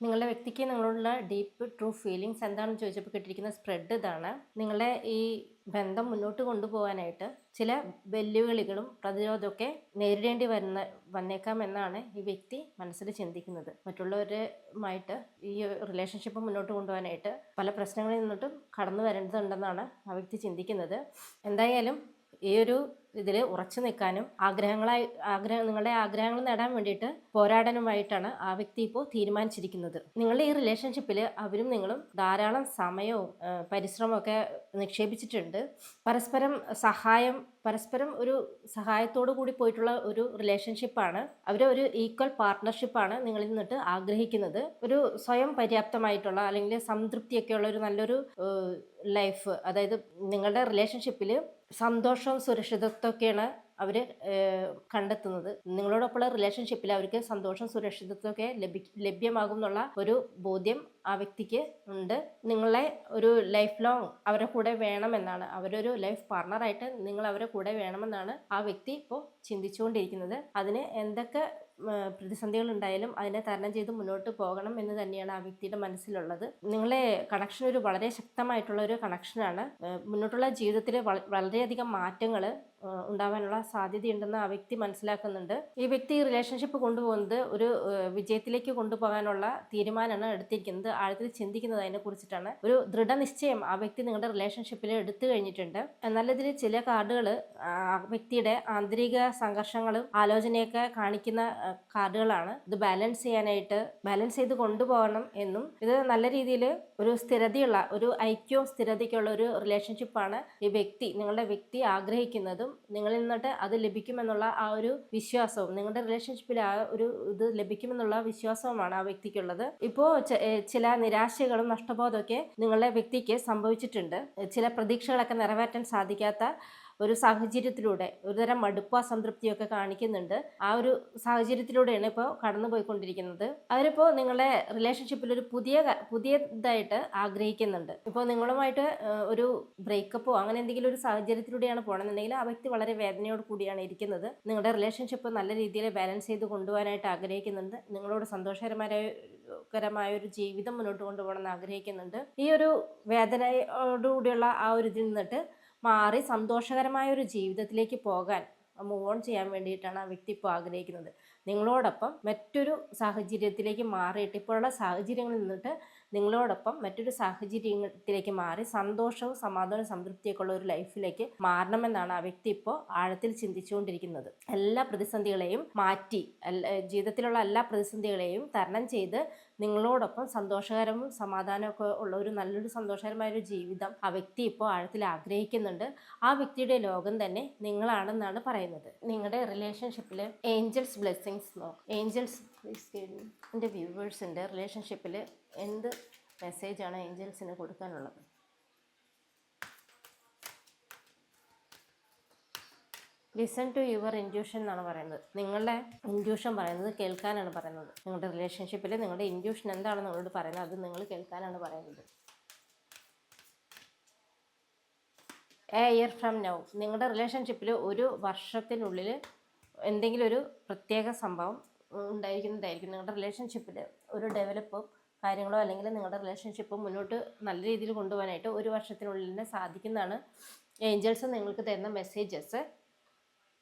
നിങ്ങളുടെ വ്യക്തിക്ക് നിങ്ങളോടുള്ള ഡീപ്പ് ട്രൂ ഫീലിങ്സ് എന്താണെന്ന് ചോദിച്ചപ്പോൾ കിട്ടിയിരിക്കുന്ന സ്പ്രെഡ് ഇതാണ്. നിങ്ങളുടെ ഈ ബന്ധം മുന്നോട്ട് കൊണ്ടുപോകാനായിട്ട് ചില വെല്ലുവിളികളും പ്രതിരോധമൊക്കെ നേരിടേണ്ടി വരുന്ന വന്നേക്കാം എന്നാണ് ഈ വ്യക്തി മനസ്സിൽ ചിന്തിക്കുന്നത്. മറ്റുള്ളവരുമായിട്ട് ഈ റിലേഷൻഷിപ്പ് മുന്നോട്ട് കൊണ്ടുപോകാനായിട്ട് പല പ്രശ്നങ്ങളിൽ നിന്നിട്ടും കടന്നു വരേണ്ടതുണ്ടെന്നാണ് ആ വ്യക്തി ചിന്തിക്കുന്നത്. എന്തായാലും ഈ ഒരു ഇതിൽ ഉറച്ചു നിൽക്കാനും ആഗ്രഹങ്ങളായി ആഗ്രഹം നിങ്ങളുടെ ആഗ്രഹങ്ങൾ നേടാൻ വേണ്ടിയിട്ട് പോരാടാനുമായിട്ടാണ് ആ വ്യക്തി ഇപ്പോൾ തീരുമാനിച്ചിരിക്കുന്നത്. നിങ്ങളുടെ ഈ റിലേഷൻഷിപ്പിൽ അവരും നിങ്ങളും ധാരാളം സമയവും പരിശ്രമമൊക്കെ നിക്ഷേപിച്ചിട്ടുണ്ട്. പരസ്പരം സഹായം പരസ്പരം ഒരു സഹായത്തോടു കൂടി പോയിട്ടുള്ള ഒരു റിലേഷൻഷിപ്പാണ് അവർ ഒരു ഈക്വൽ പാർട്ട്ണർഷിപ്പാണ് നിങ്ങളിൽ നിന്നിട്ട് ആഗ്രഹിക്കുന്നത്. ഒരു സ്വയം പര്യാപ്തമായിട്ടുള്ള അല്ലെങ്കിൽ സംതൃപ്തിയൊക്കെ ഉള്ള ഒരു നല്ലൊരു ലൈഫ് അതായത് നിങ്ങളുടെ റിലേഷൻഷിപ്പിൽ സന്തോഷവും സുരക്ഷിതത്വമൊക്കെയാണ് അവർ കണ്ടെത്തുന്നത്. നിങ്ങളോടൊപ്പമുള്ള റിലേഷൻഷിപ്പിൽ അവർക്ക് സന്തോഷം സുരക്ഷിതത്വമൊക്കെ ലഭി ലഭ്യമാകും എന്നുള്ള ഒരു ബോധ്യം ആ വ്യക്തിക്ക് ഉണ്ട്. നിങ്ങളെ ഒരു ലൈഫ് ലോങ് അവരെ കൂടെ വേണമെന്നാണ് അവരൊരു ലൈഫ് പാർട്ണറായിട്ട് നിങ്ങൾ അവരെ കൂടെ വേണമെന്നാണ് ആ വ്യക്തി ഇപ്പോൾ ചിന്തിച്ചുകൊണ്ടിരിക്കുന്നത്. അതിന് എന്തൊക്കെ പ്രതിസന്ധികൾ ഉണ്ടായാലും അതിനെ തരണം ചെയ്ത് മുന്നോട്ട് പോകണം എന്ന് തന്നെയാണ് ആ വ്യക്തിയുടെ മനസ്സിലുള്ളത്. നിങ്ങളെ കണക്ഷൻ ഒരു വളരെ ശക്തമായിട്ടുള്ള ഒരു കണക്ഷനാണ് മുന്നോട്ടുള്ള ജീവിതത്തിൽ വള- വളരെയധികം മാറ്റങ്ങൾ ഉണ്ടാവാനുള്ള സാധ്യതയുണ്ടെന്ന് ആ വ്യക്തി മനസ്സിലാക്കുന്നുണ്ട്. ഈ വ്യക്തി റിലേഷൻഷിപ്പ് കൊണ്ടുപോകുന്നത് ഒരു വിജയത്തിലേക്ക് കൊണ്ടുപോകാനുള്ള തീരുമാനമാണ് എടുത്തിരിക്കുന്നത്. ആഴത്തിൽ ചിന്തിക്കുന്നത് അതിനെ കുറിച്ചിട്ടാണ്. ഒരു ദൃഢനിശ്ചയം ആ വ്യക്തി നിങ്ങളുടെ റിലേഷൻഷിപ്പിൽ എടുത്തു കഴിഞ്ഞിട്ടുണ്ട്. എന്നാൽ ഇതിൽ ചില കാർഡുകൾ ആ വ്യക്തിയുടെ ആന്തരിക സംഘർഷങ്ങളും ആലോചനയൊക്കെ കാണിക്കുന്ന കാർഡുകളാണ്. ഇത് ബാലൻസ് ചെയ്യാനായിട്ട് ബാലൻസ് ചെയ്ത് കൊണ്ടുപോകണം എന്നും ഇത് നല്ല രീതിയിൽ ഒരു സ്ഥിരതയുള്ള ഒരു ഐക്യവും സ്ഥിരതയ്ക്കുള്ള ഒരു റിലേഷൻഷിപ്പാണ് ഈ വ്യക്തി നിങ്ങളുടെ വ്യക്തി ആഗ്രഹിക്കുന്നതും നിങ്ങളിൽ നിന്നിട്ട് അത് ലഭിക്കുമെന്നുള്ള ആ ഒരു വിശ്വാസവും നിങ്ങളുടെ റിലേഷൻഷിപ്പിൽ ആ ഒരു ഇത് ലഭിക്കുമെന്നുള്ള വിശ്വാസവുമാണ് ആ വ്യക്തിക്കുള്ളത്. ഇപ്പോൾ ചില നിരാശകളും നഷ്ടബോധമൊക്കെ നിങ്ങളുടെ വ്യക്തിക്ക് സംഭവിച്ചിട്ടുണ്ട്. ചില പ്രതീക്ഷകളൊക്കെ നിറവേറ്റാൻ സാധിക്കാത്ത ഒരു സാഹചര്യത്തിലൂടെ ഒരുതരം മടുപ്പ് അസംതൃപ്തിയൊക്കെ കാണിക്കുന്നുണ്ട്. ആ ഒരു സാഹചര്യത്തിലൂടെയാണ് ഇപ്പോൾ കടന്നു പോയിക്കൊണ്ടിരിക്കുന്നത് അവരിപ്പോൾ നിങ്ങളുടെ റിലേഷൻഷിപ്പിൽ ഒരു പുതിയ പുതിയ പുതിയതായിട്ട് ആഗ്രഹിക്കുന്നുണ്ട്. ഇപ്പോൾ നിങ്ങളുമായിട്ട് ഒരു ബ്രേക്കപ്പോ അങ്ങനെ എന്തെങ്കിലും ഒരു സാഹചര്യത്തിലൂടെയാണ് പോകണമെന്നുണ്ടെങ്കിൽ ആ വ്യക്തി വളരെ വേദനയോട് കൂടിയാണ് ഇരിക്കുന്നത്. നിങ്ങളുടെ റിലേഷൻഷിപ്പ് നല്ല രീതിയിൽ ബാലൻസ് ചെയ്ത് കൊണ്ടുപോകാനായിട്ട് ആഗ്രഹിക്കുന്നുണ്ട്. നിങ്ങളോട് സന്തോഷകരമായ കരമായ ഒരു ജീവിതം മുന്നോട്ട് കൊണ്ടുപോകണം എന്ന് ആഗ്രഹിക്കുന്നുണ്ട്. ഈ ഒരു വേദനയോടുകൂടിയുള്ള ആ ഒരു ഇതിൽ നിന്നിട്ട് മാറി സന്തോഷകരമായ ഒരു ജീവിതത്തിലേക്ക് പോകാൻ മൂവ് ഓൺ ചെയ്യാൻ വേണ്ടിയിട്ടാണ് ആ വ്യക്തി ഇപ്പോൾ ആഗ്രഹിക്കുന്നത്. നിങ്ങളോടൊപ്പം മറ്റൊരു സാഹചര്യത്തിലേക്ക് മാറിയിട്ട് ഇപ്പോഴുള്ള സാഹചര്യങ്ങളിൽ നിന്നിട്ട് നിങ്ങളോടൊപ്പം മറ്റൊരു സാഹചര്യത്തിലേക്ക് മാറി സന്തോഷവും സമാധാനവും സംതൃപ്തിയൊക്കെ ഉള്ള ഒരു ലൈഫിലേക്ക് മാറണമെന്നാണ് ആ വ്യക്തി ഇപ്പോൾ ആഴത്തിൽ ചിന്തിച്ചുകൊണ്ടിരിക്കുന്നത്. എല്ലാ പ്രതിസന്ധികളെയും മാറ്റി ജീവിതത്തിലുള്ള എല്ലാ പ്രതിസന്ധികളെയും തരണം ചെയ്ത് നിങ്ങളോടൊപ്പം സന്തോഷകരവും സമാധാനമൊക്കെ ഉള്ള ഒരു നല്ലൊരു സന്തോഷകരമായ ഒരു ജീവിതം ആ വ്യക്തി ഇപ്പോൾ ആഴത്തിൽ ആഗ്രഹിക്കുന്നുണ്ട്. ആ വ്യക്തിയുടെ ലോകം തന്നെ നിങ്ങളാണെന്നാണ് പറയുന്നത്. നിങ്ങളുടെ റിലേഷൻഷിപ്പിൽ ഏഞ്ചൽസ് ബ്ലെസ്സിങ്സ് നോ ഏഞ്ചൽസ് എന്റെ വ്യൂവേഴ്സിന്റെ റിലേഷൻഷിപ്പിൽ എന്ത് മെസ്സേജാണ് ഏഞ്ചൽസിന് കൊടുക്കാനുള്ളത്? ലിസൺ ടു യുവർ ഇന്റ്യൂഷൻ എന്നാണ് പറയുന്നത്. നിങ്ങളുടെ ഇന്റ്യൂഷൻ പറയുന്നത് കേൾക്കാനാണ് പറയുന്നത്. നിങ്ങളുടെ റിലേഷൻഷിപ്പിൽ നിങ്ങളുടെ ഇന്റ്യൂഷൻ എന്താണ് നിങ്ങളോട് പറയുന്നത് അത് നിങ്ങൾ കേൾക്കാനാണ് പറയുന്നത്. എ ഇയർ ഫ്രം നൗ നിങ്ങളുടെ റിലേഷൻഷിപ്പിൽ ഒരു വർഷത്തിനുള്ളിൽ എന്തെങ്കിലും ഒരു പ്രത്യേക സംഭവം ഉണ്ടായിരിക്കുന്നതായിരിക്കും. നിങ്ങളുടെ റിലേഷൻഷിപ്പിൽ ഒരു ഡെവലപ്പും കാര്യങ്ങളോ അല്ലെങ്കിൽ നിങ്ങളുടെ റിലേഷൻഷിപ്പ് മുന്നോട്ട് നല്ല രീതിയിൽ കൊണ്ടുപോകാനായിട്ട് ഒരു വർഷത്തിനുള്ളിൽ തന്നെ സാധിക്കുന്നതാണ്. ഏഞ്ചൽസ് നിങ്ങൾക്ക് തരുന്ന മെസ്സേജസ്